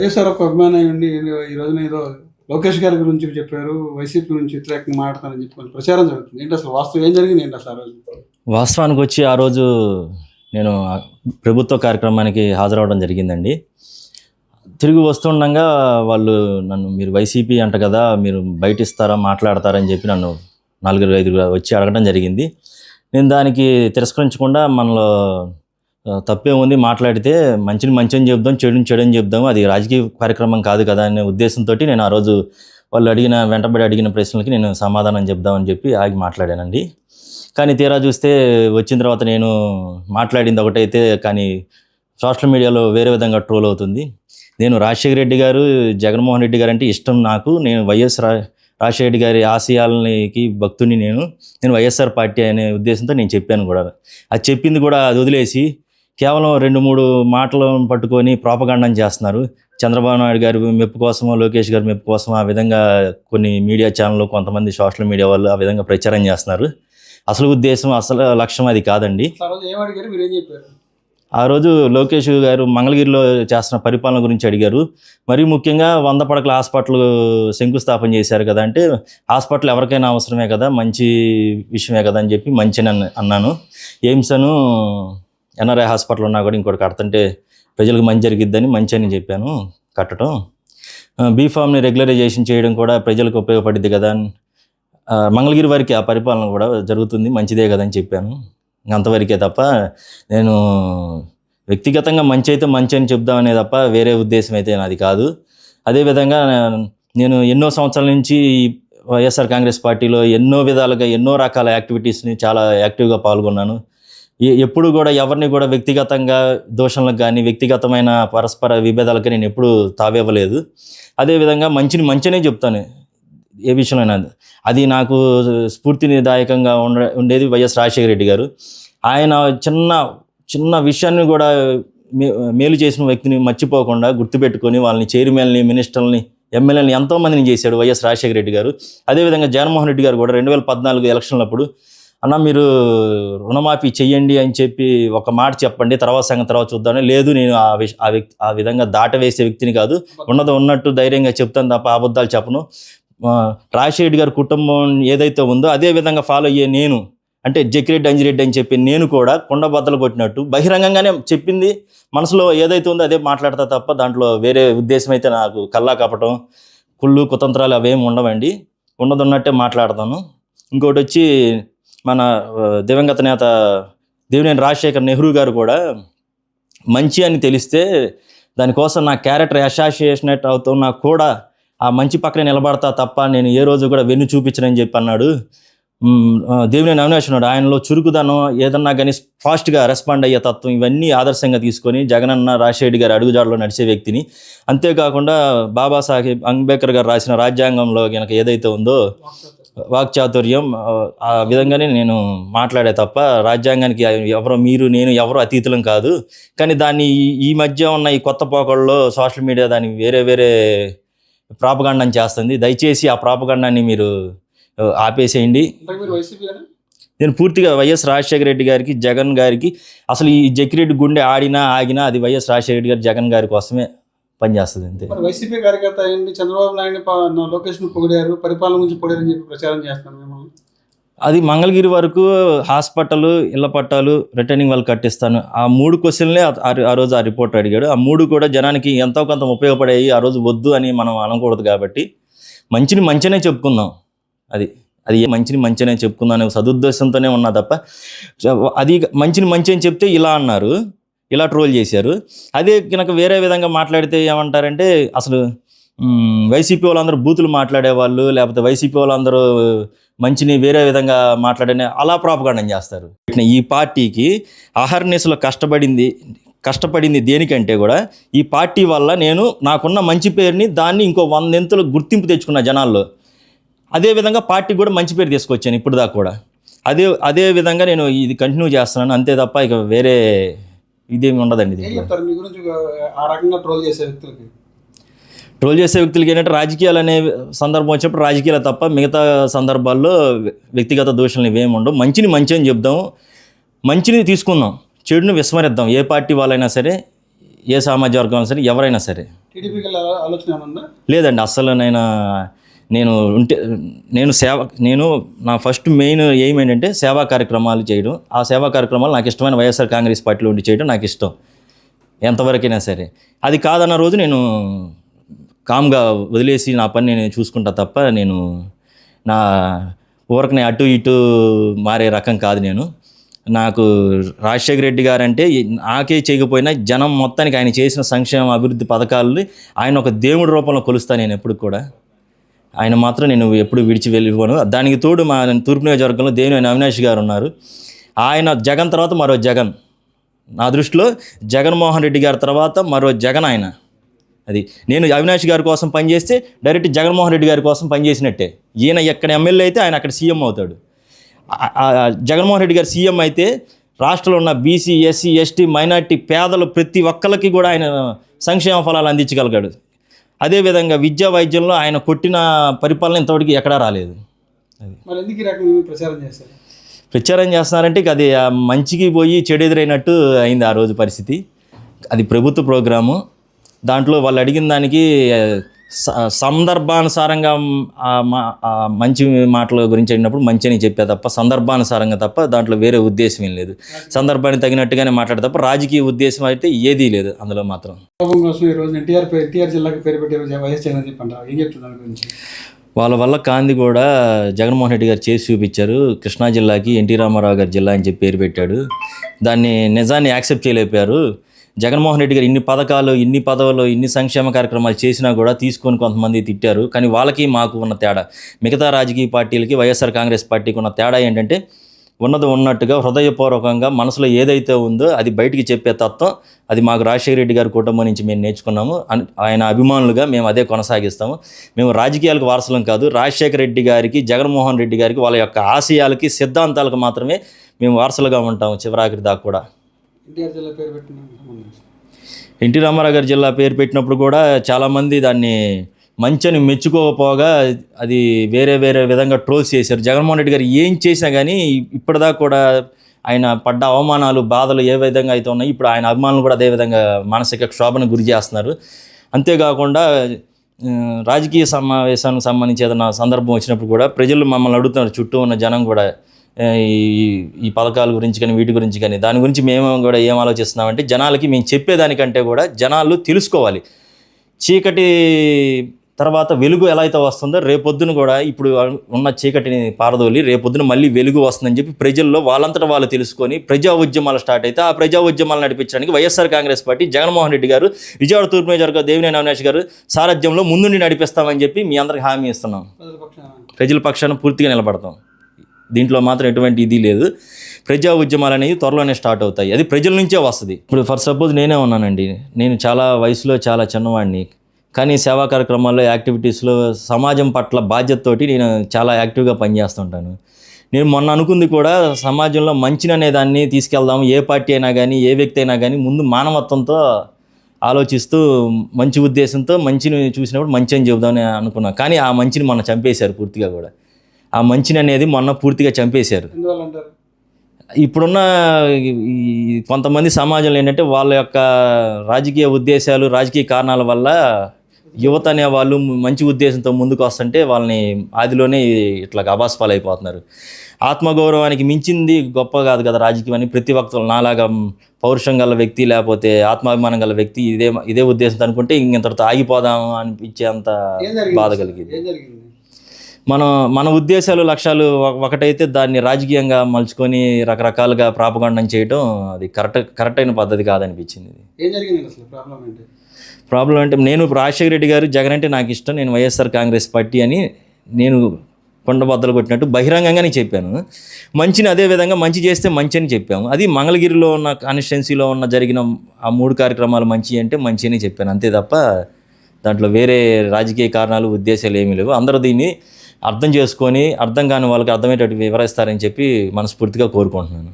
వైఎస్ఆర్ ఒక అభిమానం ఉండి ఈ రోజున ఏదో లోకేష్ గారి గురించి చెప్పారు వైసీపీ గురించి వ్యతిరేకంగా మాట్లాడతానని చెప్పి కొంచెం ప్రచారం జరుగుతుంది. ఏంటి అసలు వాస్తవం? ఏం జరిగింది ఏంటి అసలు ఆ రోజు? వాస్తవానికి వచ్చి ఆ రోజు నేను ప్రభుత్వ కార్యక్రమానికి హాజరవడం జరిగిందండి. తిరిగి వస్తుండగా వాళ్ళు నన్ను మీరు వైసీపీ అంట కదా మీరు బయట ఇస్తారా మాట్లాడతారని చెప్పి నన్ను నలుగురు ఐదుగురు వచ్చి అడగడం జరిగింది. నేను దానికి తిరస్కరించకుండా మనలో తప్పేముంది? మాట్లాడితే మంచిని మంచి అని చెప్దాం చెడుని చెడు అని చెప్దాం అది రాజకీయ కార్యక్రమం కాదు కదా అనే ఉద్దేశంతో నేను ఆ రోజు వాళ్ళు అడిగిన వెంటబడి అడిగిన ప్రశ్నలకి నేను సమాధానం చెప్దామని చెప్పి ఆగి మాట్లాడానండి. కానీ తీరా చూస్తే వచ్చిన తర్వాత నేను మాట్లాడింది ఒకటైతే కానీ సోషల్ మీడియాలో వేరే విధంగా ట్రోల్ అవుతుంది. నేను రాజశేఖర రెడ్డి గారు జగన్మోహన్ రెడ్డి గారు అంటే ఇష్టం నాకు. నేను వైఎస్ రా రాజశేఖర రెడ్డి గారి ఆశయాలకి భక్తుని నేను. నేను వైఎస్ఆర్ పార్టీ అనే ఉద్దేశంతో నేను చెప్పాను కూడా. అది చెప్పింది కూడా అది వదిలేసి కేవలం రెండు మూడు మాటలు పట్టుకొని ప్రాపగాండం చేస్తున్నారు. చంద్రబాబు నాయుడు గారి మెప్పు కోసమో లోకేష్ గారి మెప్పు కోసమో ఆ విధంగా కొన్ని మీడియా ఛానళ్ళు కొంతమంది సోషల్ మీడియా వాళ్ళు ఆ విధంగా ప్రచారం చేస్తున్నారు. అసలు ఉద్దేశం అసలు లక్ష్యం అది కాదండి. ఆ రోజు లోకేష్ గారు మంగళగిరిలో చేస్తున్న పరిపాలన గురించి అడిగారు. మరీ ముఖ్యంగా వంద పడకల హాస్పిటల్ శంకుస్థాపన చేశారు కదా అంటే హాస్పిటల్ ఎవరికైనా అవసరమే కదా మంచి విషయమే కదా అని చెప్పి మంచి అన్నాను. ఎయిమ్స్ అను ఎన్ఆర్ఐ హాస్పిటల్ ఉన్నా కూడా ఇంకోటి కడుతుంటే ప్రజలకు మంచి జరిగిద్దని మంచి అని చెప్పాను కట్టడం. బీఫామ్ని రెగ్యులరైజేషన్ చేయడం కూడా ప్రజలకు ఉపయోగపడింది కదా అని మంగళగిరి వారికి ఆ పరిపాలన కూడా జరుగుతుంది మంచిదే కదా అని చెప్పాను. అంతవరకే తప్ప నేను వ్యక్తిగతంగా మంచి అయితే మంచి అని చెప్దామనే తప్ప వేరే ఉద్దేశం అయితే నాది కాదు. అదేవిధంగా నేను ఎన్నో సంవత్సరాల నుంచి వైఎస్ఆర్ కాంగ్రెస్ పార్టీలో ఎన్నో విధాలుగా ఎన్నో రకాల యాక్టివిటీస్ని చాలా యాక్టివ్గా పాల్గొన్నాను. ఎప్పుడు కూడా ఎవరిని కూడా వ్యక్తిగతంగా దోషణలకు కానీ వ్యక్తిగతమైన పరస్పర విభేదాలకు నేను ఎప్పుడు తావివ్వలేదు. అదేవిధంగా మంచిని మంచినే చెప్తాను. ఏ విషయంలో అది. నాకు స్ఫూర్తిదాయకంగా ఉండ ఉండేది వైఎస్ రాజశేఖర రెడ్డి గారు. ఆయన చిన్న చిన్న విషయాన్ని కూడా మే- మేలు చేసిన వ్యక్తిని మర్చిపోకుండా గుర్తుపెట్టుకొని వాళ్ళని చైర్మన్ని మినిస్టర్ని ఎమ్మెల్యేని ఎంతోమందిని చేశాడు వైఎస్ రాజశేఖర రెడ్డి గారు. అదేవిధంగా జగన్మోహన్ రెడ్డి గారు కూడా రెండు వేల పద్నాలుగు ఎలక్షన్లప్పుడు అన్న మీరు రుణమాఫీ చెయ్యండి అని చెప్పి ఒక మాట చెప్పండి తర్వాత సంగతి తర్వాత చూద్దామని లేదు నేను ఆ విష ఆ వ్యక్తి ఆ విధంగా దాట వేసే వ్యక్తిని కాదు. ఉన్నది ఉన్నట్టు ధైర్యంగా చెప్తాను తప్ప అబద్ధాలు చెప్పను. రాజశేఖర్ గారి కుటుంబం ఏదైతే ఉందో అదే విధంగా ఫాలో అయ్యే నేను అంటే జకిరెడ్డి అంజిరెడ్డి అని చెప్పి నేను కూడా కొండ బద్దలు కొట్టినట్టు బహిరంగంగానే చెప్పింది. మనసులో ఏదైతే ఉందో అదే మాట్లాడతా తప్ప దాంట్లో వేరే ఉద్దేశం అయితే నాకు కల్లా కపటం కుళ్ళు కుతంత్రాలు అవేమి ఉండవండి. ఉన్నది ఉన్నట్టే మాట్లాడతాను. ఇంకోటి వచ్చి మన దివంగత నేత దేవినేని రాజశేఖర్ నెహ్రూ గారు కూడా మంచి అని తెలిస్తే దానికోసం నా క్యారెక్టర్ అసోసియేషనేట్ అవుతున్నా కూడా ఆ మంచి పక్కనే నిలబడతా తప్ప నేను ఏ రోజు కూడా వెన్ను చూపించనని చెప్పి అన్నాడు. మ్, ఆ, దేవినేని ఆయనలో చురుకుదనం ఏదన్నా కానీ ఫాస్ట్గా రెస్పాండ్ అయ్యే తత్వం ఇవన్నీ ఆదర్శంగా తీసుకొని జగనన్న రాజశేఖర్ గారి అడుగుజాడలో నడిచే వ్యక్తిని. అంతేకాకుండా బాబాసాహెబ్ అంబేద్కర్ గారు రాసిన రాజ్యాంగంలో కనుక ఏదైతే ఉందో వాక్చాతుర్యం ఆ, విధంగానే నేను మాట్లాడే తప్ప రాజ్యాంగానికి ఎవరో మీరు నేను ఎవరో అతీతులం కాదు. కానీ దాన్ని ఈ- ఈ మధ్య ఉన్న ఈ కొత్త పోకళ్ళలో సోషల్ మీడియా దాన్ని వేరే వేరే ప్రాపగండం చేస్తుంది. దయచేసి ఆ ప్రాపగండాన్ని మీరు ఆపేసేయండి. నేను పూర్తిగా వైఎస్ రాజశేఖర రెడ్డి గారికి జగన్ గారికి అసలు ఈ జకిరెడ్డి గుండె ఆడినా ఆగినా అది వైఎస్ రాజశేఖర రెడ్డి గారు జగన్ గారి కోసమే. పనిచేస్తుంది అంతే. వైసీపీ కార్యకర్త అయ్యండి చంద్రబాబు నాయుడు లోకేష్ను పొగిడారు పరిపాలన గురించి పొగిడారని చెప్పి ప్రచారం చేస్తున్నారు మిమ్మల్ని. అది మంగళగిరి వరకు హాస్పిటల్ ఇళ్ళ పట్టాలు రిటర్నింగ్ వాళ్ళు కట్టిస్తాను. ఆ మూడు క్వశ్చన్లే ఆ- రోజు ఆ రిపోర్ట్ అడిగాడు. ఆ మూడు కూడా జనానికి ఎంతో కొంత ఉపయోగపడాయి ఆ రోజు వద్దు అని మనం అనకూడదు కాబట్టి మంచిని మంచినే చెప్పుకుందాం. అది అది ఏ మంచిని మంచినే చెప్పుకుందాం అనే సదుద్దేశంతోనే ఉన్నా తప్ప అది మంచిని మంచి అని చెప్తే ఇలా అన్నారు. ఇలా ట్రోల్ చేశారు. అదే కనుక వేరే విధంగా మాట్లాడితే ఏమంటారంటే అసలు వైసీపీ వాళ్ళందరూ బూతులు మాట్లాడేవాళ్ళు లేకపోతే వైసీపీ వాళ్ళందరూ మంచిని వేరే విధంగా మాట్లాడని అలా ప్రాపగాండం చేస్తారు. ఈ పార్టీకి అహర్నిశలో కష్టపడింది కష్టపడింది దేనికంటే కూడా ఈ పార్టీ వల్ల నేను నాకున్న మంచి పేరుని దాన్ని ఇంకో వందెంతులు గుర్తింపు తెచ్చుకున్న జనాల్లో. అదే విధంగా పార్టీ కూడా మంచి పేరు తీసుకొచ్చాను ఇప్పుడు దాకా కూడా. అదే అదే విధంగా నేను ఇది కంటిన్యూ చేస్తున్నాను. అంతే తప్ప ఇక వేరే ఇదేమి ఉండదండి మీ గురించి ఆ రకంగా ట్రోల్ చేసే వ్యక్తులకి. ట్రోల్ చేసే వ్యక్తులకి ఏంటంటే రాజకీయాలు అనే సందర్భం వచ్చినప్పుడు రాజకీయాలు తప్ప మిగతా సందర్భాల్లో వ్యక్తిగత దోషాలు ఇవేమి ఉండవు. మంచిని మంచి అని చెప్దాం. మంచిని తీసుకుందాం. చెడుని విస్మరిద్దాం. ఏ పార్టీ వాళ్ళైనా సరే ఏ సామాజిక వర్గం అయినా సరే ఎవరైనా సరే. టీడీపీకి ఆలోచన లేదండి. అస్సలు నేను నేను ఉంటే నేను సేవ నేను నా ఫస్ట్ మెయిన్ ఎయిమ్ ఏంటంటే సేవా కార్యక్రమాలు చేయడం. ఆ సేవా కార్యక్రమాలు నాకు ఇష్టమైన వైఎస్ఆర్ కాంగ్రెస్ పార్టీలో ఉండి చేయడం నాకు ఇష్టం. ఎంతవరకైనా సరే. అది కాదన్న రోజు నేను కామ్గా వదిలేసి నా పని నేను చూసుకుంటా తప్ప నేను నా ఊరకనే అటు ఇటు మారే రకం కాదు నేను. నాకు రాజశేఖర రెడ్డి గారు అంటే నాకే చేయకపోయినా జనం మొత్తానికి ఆయన చేసిన సంక్షేమ అభివృద్ధి పథకాలని ఆయన ఒక దేవుడి రూపంలో కొలుస్తాను నేను ఎప్పుడు కూడా. ఆయన మాత్రం నేను ఎప్పుడు విడిచి వెళ్ళిపోను. దానికి తోడు మా తూర్పు నియోజకవర్గంలో దేవినేని అవినాష్ గారు ఉన్నారు. ఆయన జగన్ తర్వాత మరో జగన్. నా దృష్టిలో జగన్మోహన్ రెడ్డి గారి తర్వాత మరో జగన్ ఆయన. అది నేను అవినాష్ గారి కోసం పనిచేస్తే డైరెక్ట్ జగన్మోహన్ రెడ్డి గారి కోసం పనిచేసినట్టే. ఈయన ఎక్కడ ఎమ్మెల్యే అయితే ఆయన అక్కడ సీఎం అవుతాడు. జగన్మోహన్ రెడ్డి గారు సీఎం అయితే రాష్ట్రంలో ఉన్న బీసీ ఎస్సీ ఎస్టీ మైనార్టీ పేదలు ప్రతి ఒక్కరికి కూడా ఆయన సంక్షేమ ఫలాలు అందించగలిగాడు. అదేవిధంగా విద్యా వైద్యంలో ఆయన కొట్టిన పరిపాలన ఇంతవరకు ఎక్కడా రాలేదు. అది. ప్రచారం చేశారు? ప్రచారం చేస్తున్నారంటే అది మంచికి పోయి చెడు ఎదురైనట్టు అయింది ఆ రోజు పరిస్థితి. అది ప్రభుత్వ ప్రోగ్రాము. దాంట్లో వాళ్ళు అడిగిన దానికి సందర్భానుసారంగా మంచి మాటల గురించి అడిగినప్పుడు మంచి అని చెప్పే తప్ప సందర్భానుసారంగా తప్ప దాంట్లో వేరే ఉద్దేశం ఏం లేదు. సందర్భానికి తగినట్టుగానే మాట్లాడే తప్ప రాజకీయ ఉద్దేశం అయితే ఏదీ లేదు అందులో మాత్రం. కోపం కోసం ఈ రోజు ఎన్టీఆర్ పేరు ఎన్టీఆర్ జిల్లాకి పేరు పెట్టారు వైఎస్ జగన్ అని చెప్పి అంటారు ఏం చెప్తుంది దాని గురించి? వాళ్ళ వల్ల కాంది కూడా జగన్మోహన్ రెడ్డి గారు చేసి చూపించారు. కృష్ణా జిల్లాకి ఎన్టీ రామారావు గారి జిల్లా అని చెప్పి పేరు పెట్టాడు. దాన్ని నిజాన్ని యాక్సెప్ట్ చేయలేకపోయారు. జగన్మోహన్ రెడ్డి గారు ఇన్ని పథకాలు ఇన్ని పదవులు ఇన్ని సంక్షేమ కార్యక్రమాలు చేసినా కూడా తీసుకొని కొంతమంది తిట్టారు. కానీ వాళ్ళకి మాకు ఉన్న తేడా. మిగతా రాజకీయ పార్టీలకి వైఎస్ఆర్ కాంగ్రెస్ పార్టీకి ఉన్న తేడా ఏంటంటే ఉన్నది ఉన్నట్టుగా హృదయపూర్వకంగా మనసులో ఏదైతే ఉందో అది బయటికి చెప్పే తత్వం అది మాకు రాజశేఖర రెడ్డి గారి కుటుంబం నుంచి మేము నేర్చుకున్నాము. ఆయన అభిమానులుగా మేము అదే కొనసాగిస్తాము. మేము రాజకీయాలకు వారసులం కాదు. రాజశేఖర రెడ్డి గారికి జగన్మోహన్ రెడ్డి గారికి వాళ్ళ యొక్క ఆశయాలకి సిద్ధాంతాలకు మాత్రమే మేము వారసులుగా ఉంటాము చివరాఖరి దాకా కూడా. ఎన్టీఆర్ జిల్లా పేరు పెట్టిన సంబంధించి. ఎన్టీ రామారావు గారి జిల్లా పేరు పెట్టినప్పుడు కూడా చాలామంది దాన్ని మంచిని మెచ్చుకోకపోగా అది వేరే వేరే విధంగా ట్రోల్స్ చేశారు. జగన్మోహన్ రెడ్డి గారు ఏం చేసినా కానీ ఇప్పటిదాకా కూడా ఆయన పడ్డ అవమానాలు బాధలు ఏ విధంగా అయితే ఉన్నాయి ఇప్పుడు ఆయన అభిమానులు కూడా అదే విధంగా మానసిక క్షోభను గురి చేస్తున్నారు. అంతేకాకుండా రాజకీయ సమావేశానికి సంబంధించి ఏదైనా సందర్భం వచ్చినప్పుడు కూడా ప్రజలు మమ్మల్ని అడుగుతున్నారు. చుట్టూ ఉన్న జనం కూడా ఈ ఈ పథకాల గురించి కానీ వీటి గురించి కానీ దాని గురించి మేము కూడా ఏం ఆలోచిస్తున్నామంటే జనాలకి మేము చెప్పేదానికంటే కూడా జనాలు తెలుసుకోవాలి. చీకటి తర్వాత వెలుగు ఎలా అయితే వస్తుందో రేపొద్దున కూడా ఇప్పుడు ఉన్న చీకటిని పారదోలి రేపొద్దున మళ్ళీ వెలుగు వస్తుందని చెప్పి ప్రజల్లో వాళ్ళంతటా వాళ్ళు తెలుసుకొని ప్రజా ఉద్యమాలు స్టార్ట్ అయితే ఆ ప్రజా ఉద్యమాలు నడిపించడానికి YSR Congress party Jaganmohan Reddy గారు విజయవాడ తూర్పు నియోజకవర్గ దేవినేని అవినాష్ గారు సారథ్యంలో ముందుండి నడిపిస్తామని చెప్పి మీ అందరికి హామీ ఇస్తున్నాం. ప్రజల పక్షాన. ప్రజల పక్షాన పూర్తిగా నిలబడతాం. దీంట్లో మాత్రం ఎటువంటి ఇది లేదు. ప్రజా ఉద్యమాలు అనేవి త్వరలోనే స్టార్ట్ అవుతాయి. అది ప్రజల నుంచే వస్తుంది. ఇప్పుడు ఫర్ సపోజ్ నేనే ఉన్నానండి. నేను చాలా వయసులో చాలా చిన్నవాడిని. కానీ సేవా కార్యక్రమాల్లో యాక్టివిటీస్లో సమాజం పట్ల బాధ్యతతోటి నేను చాలా యాక్టివ్గా పనిచేస్తుంటాను. నేను మొన్న అనుకుంది కూడా సమాజంలో మంచిని అనే దాన్ని తీసుకెళ్దాం ఏ పార్టీ అయినా కానీ ఏ వ్యక్తి అయినా కానీ ముందు మానవత్వంతో ఆలోచిస్తూ మంచి ఉద్దేశంతో మంచిని చూసినప్పుడు మంచి అని చెబుదామని అనుకున్నాను కానీ ఆ మంచిని మొన్న చంపేశారు పూర్తిగా కూడా. ఆ మంచిని అనేది మొన్న పూర్తిగా చంపేశారు. ఇప్పుడున్న ఈ కొంతమంది సమాజంలో ఏంటంటే వాళ్ళ యొక్క రాజకీయ ఉద్దేశాలు రాజకీయ కారణాల వల్ల యువత అనే వాళ్ళు మంచి ఉద్దేశంతో ముందుకు వస్తుంటే వాళ్ళని ఆదిలోనే ఇట్లా అబాస్పాలు అయిపోతున్నారు ఆత్మగౌరవానికి మించింది గొప్ప కాదు కదా రాజకీయం అని ప్రతి ఒక్కరు నాలాగా పౌరుషం గల వ్యక్తి లేకపోతే ఆత్మాభిమానం గల వ్యక్తి ఇదే ఇదే ఉద్దేశంతో అనుకుంటే ఇంకెంతటితో ఆగిపోదాం అనిపించేంత బాధ? కలిగింది. మనం మన ఉద్దేశాలు లక్ష్యాలు ఒక- ఒకటైతే దాన్ని రాజకీయంగా మలుచుకొని రకరకాలుగా ప్రాపగండం చేయడం అది కరెక్ట్ కరెక్ట్ అయిన పద్ధతి కాదనిపించింది ఇది. ఏం జరిగింది అసలు ప్రాబ్లం ఏంటి? ప్రాబ్లం అంటే నేను రాజశేఖర రెడ్డి గారు జగన్ అంటే నాకు ఇష్టం నేను వైఎస్ఆర్ కాంగ్రెస్ పార్టీ అని నేను కొండ బద్దలు కొట్టినట్టు బహిరంగంగానే చెప్పాను. మంచిని అదే విధంగా మంచి చేస్తే మంచి అని చెప్పాము. అది మంగళగిరిలో ఉన్న కాన్స్టిట్యున్సీలో ఉన్న జరిగిన ఆ మూడు కార్యక్రమాలు మంచి అంటే మంచి అని చెప్పాను. అంతే తప్ప దాంట్లో వేరే రాజకీయ కారణాలు ఉద్దేశాలు ఏమీ లేవు. అందరూ దీన్ని అర్థం చేసుకొని అర్థం కాని వాళ్ళకి అర్థమయ్యేటట్టు వివరిస్తారని చెప్పి మనస్ఫూర్తిగా కోరుకుంటున్నాను.